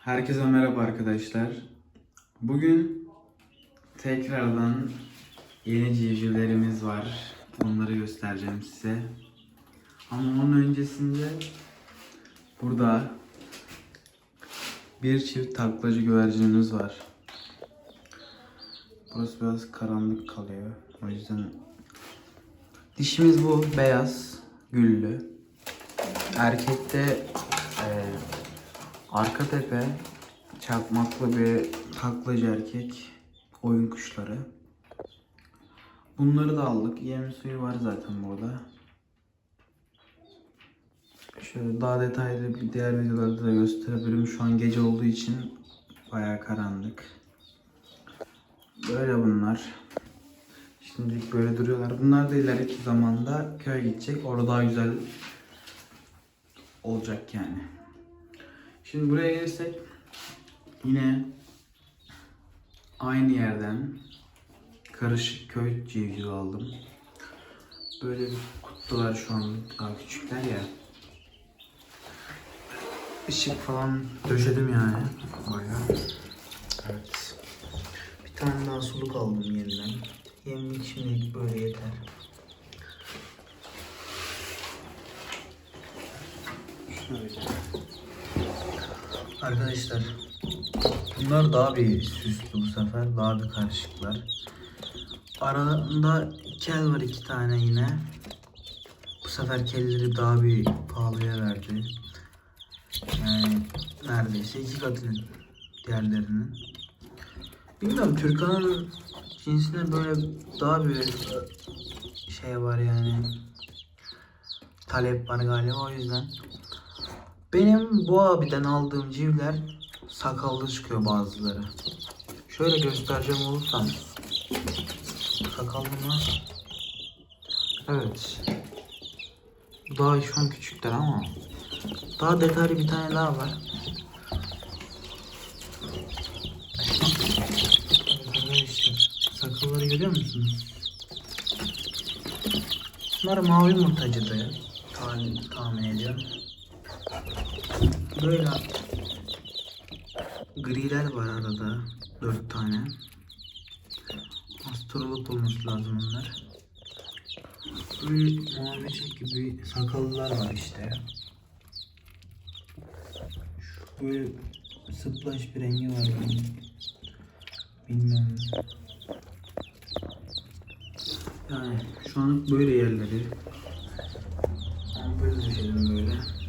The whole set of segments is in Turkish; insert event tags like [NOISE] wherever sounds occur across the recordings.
Herkese merhaba arkadaşlar. Bugün tekrardan yeni civcivlerimiz var. Onları göstereceğim size. Ama onun öncesinde burada bir çift taklacı güvercinimiz var. Burası biraz karanlık kalıyor. O yüzden dişimiz bu beyaz güllü. Erkekte eee Arka tepe çakmaklı bir taklacı erkek oyun kuşları. Bunları da aldık. Yem suyu var zaten burada. Şöyle daha detaylı bir diğer videolarda da gösterebilirim. Şu an gece olduğu için bayağı karanlık. Böyle bunlar. Şimdilik böyle duruyorlar. Bunlar da ileriki zamanda köye gidecek. Orada daha güzel olacak yani. Şimdi buraya gelirsek yine aynı yerden karışık köy civcivi aldım. Böyle bir kutular şu an daha küçükler ya. Işık falan döşedim yani. Bayağı. Evet. Bir tane daha suluk aldım yeniden. Yemlik şimdilik böyle yeter. Şöyle. Arkadaşlar bunlar daha bir süslü bu sefer daha bir karışıklar. Aralarında kel var iki tane yine. Bu sefer kelleri daha bir pahalıya verdi. Yani neredeyse iki katı diğerlerinin. Bilmiyorum Türkan'ın cinsine böyle daha bir şey var yani. Talep var galiba o yüzden. Benim bu abiden aldığım civler sakallı çıkıyor bazıları. Şöyle göstereceğim olursam. Sakallı mı? Evet. Daha şu an küçükler ama. Daha detaylı bir tane daha var. Sakalları görüyor musunuz? Bunlar mavi murtacıdı. Tahmin, tahmin ediyorum. Böyle griler var arada. Dört tane. Astrolog olması lazım onlar. Böyle mavi gibi sakallılar var işte. Şu böyle sıplaş bir rengi var bunun. Bilmem. Yani şu an böyle yerleri. Ama böyle böyle.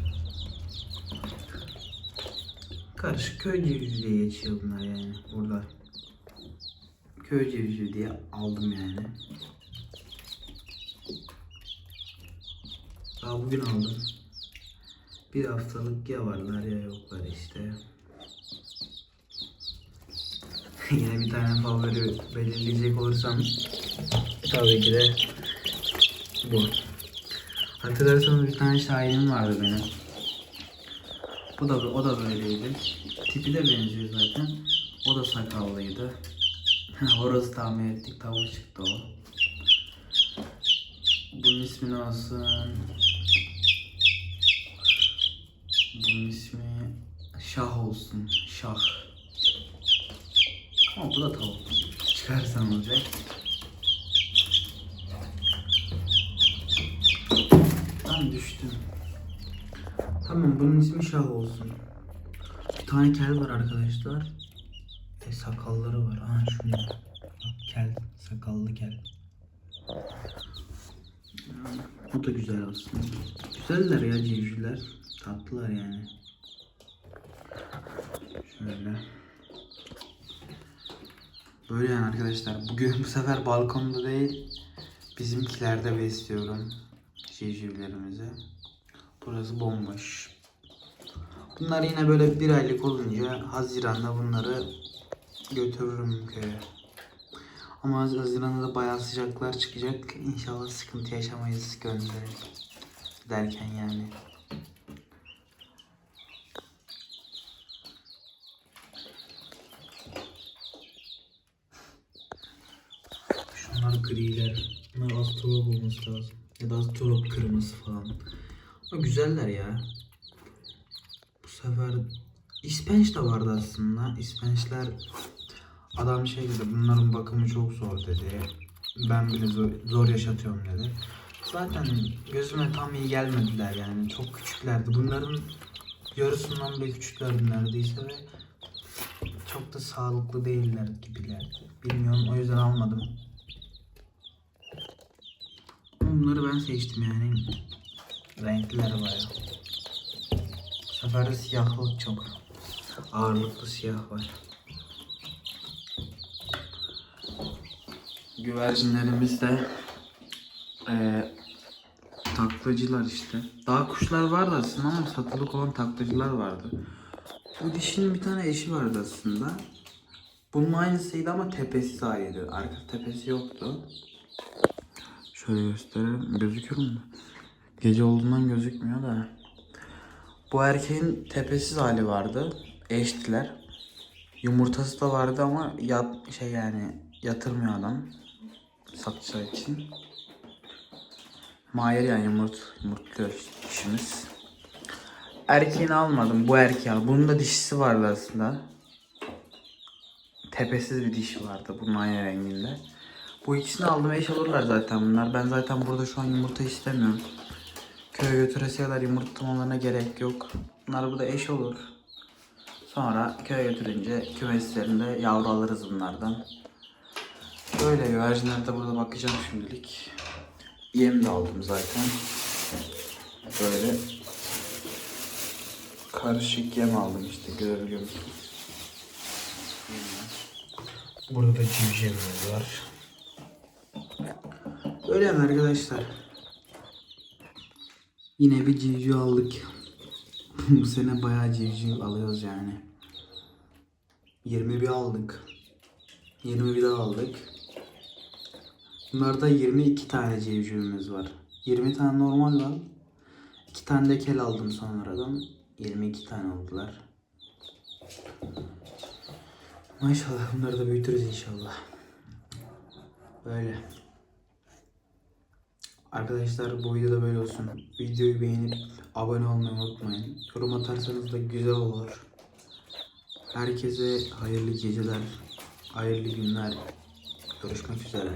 Karışık köy cevizi diye geçiyor bunlar yani burada. Köy cevizi diye aldım yani. Daha bugün aldım. Bir haftalık ya varlar ya yoklar işte. [LAUGHS] Yine bir tane favori belirleyecek olursam tabii ki de bu. Hatırlarsanız bir tane şahinim vardı benim. Bu da o da böyleydi. Tipi de benziyor zaten. O da sakallıydı. Horoz tahmin ettik. Tavuk çıktı o. Bunun ismi ne olsun? Bunun ismi Şah olsun. Şah. Ama bu da tavuk. Çıkarsan olacak. Ben düştüm. Tamam bunun ismi Şah olsun. Tane kel var arkadaşlar. E, sakalları var. Ha şunu. Bak, kel. Sakallı kel. Bu da güzel aslında. Güzeller ya civcivler. Tatlılar yani. Şöyle. Böyle yani arkadaşlar. Bugün bu sefer balkonda değil bizimkilerde besliyorum civcivlerimizi. Burası bomboş. Bunlar yine böyle bir aylık olunca Haziran'da bunları götürürüm köye. Ama Haz- Haziran'da da bayağı sıcaklar çıkacak. İnşallah sıkıntı yaşamayız gönderip derken yani. Şunlar griler. Bunlar astrolog olması lazım. Ya da astrolog kırmızı falan. Ama güzeller ya. Sefer İspenç de vardı aslında. İspençler adam şey dedi bunların bakımı çok zor dedi. Ben bile zor, zor yaşatıyorum dedi. Zaten gözüme tam iyi gelmediler yani. Çok küçüklerdi. Bunların yarısından bile küçüklerdi neredeyse ve çok da sağlıklı değiller gibilerdi. Bilmiyorum o yüzden almadım. Bunları ben seçtim yani. Renkleri bayağı. Bu sefer de siyahlık çok. Ağırlıklı siyah var. Güvercinlerimiz de eee taklacılar işte. Daha kuşlar vardı aslında ama satılık olan taklacılar vardı. Bu dişinin bir tane eşi vardı aslında. Bunun aynısıydı ama tepesi ayrıydı. Arka tepesi yoktu. Şöyle gösterelim. Gözüküyor mu? Gece olduğundan gözükmüyor da. Bu erkeğin tepesiz hali vardı. Eştiler. Yumurtası da vardı ama yat şey yani yatırmıyor adam. Satacağı için. Mahir yani yumurt, yumurtluyor işimiz. Erkeğini almadım. Bu erkeği al. Bunun da dişisi vardı aslında. Tepesiz bir dişi vardı. Bunun aynı renginde. Bu ikisini aldım eş olurlar zaten bunlar. Ben zaten burada şu an yumurta istemiyorum. Köye götürese kadar yumurtlamalarına gerek yok. Bunlar burada eş olur. Sonra köye götürünce kümeslerinde yavru alırız bunlardan. Böyle güvercinlere de burada bakacağım şimdilik. Yem de aldım zaten. Böyle karışık yem aldım işte görebiliyor musunuz? Burada da civcivimiz var. Öyle yani arkadaşlar. Yine bir civciv aldık. [LAUGHS] Bu sene bayağı civciv alıyoruz yani. 21 aldık. 21 daha aldık. Bunlarda 22 tane civcivimiz var. 20 tane normal var. 2 tane de kel aldım sonradan. 22 tane oldular. Maşallah bunları da büyütürüz inşallah. Böyle. Arkadaşlar bu video da böyle olsun. Videoyu beğenip abone olmayı unutmayın. Yorum atarsanız da güzel olur. Herkese hayırlı geceler, hayırlı günler. Görüşmek üzere.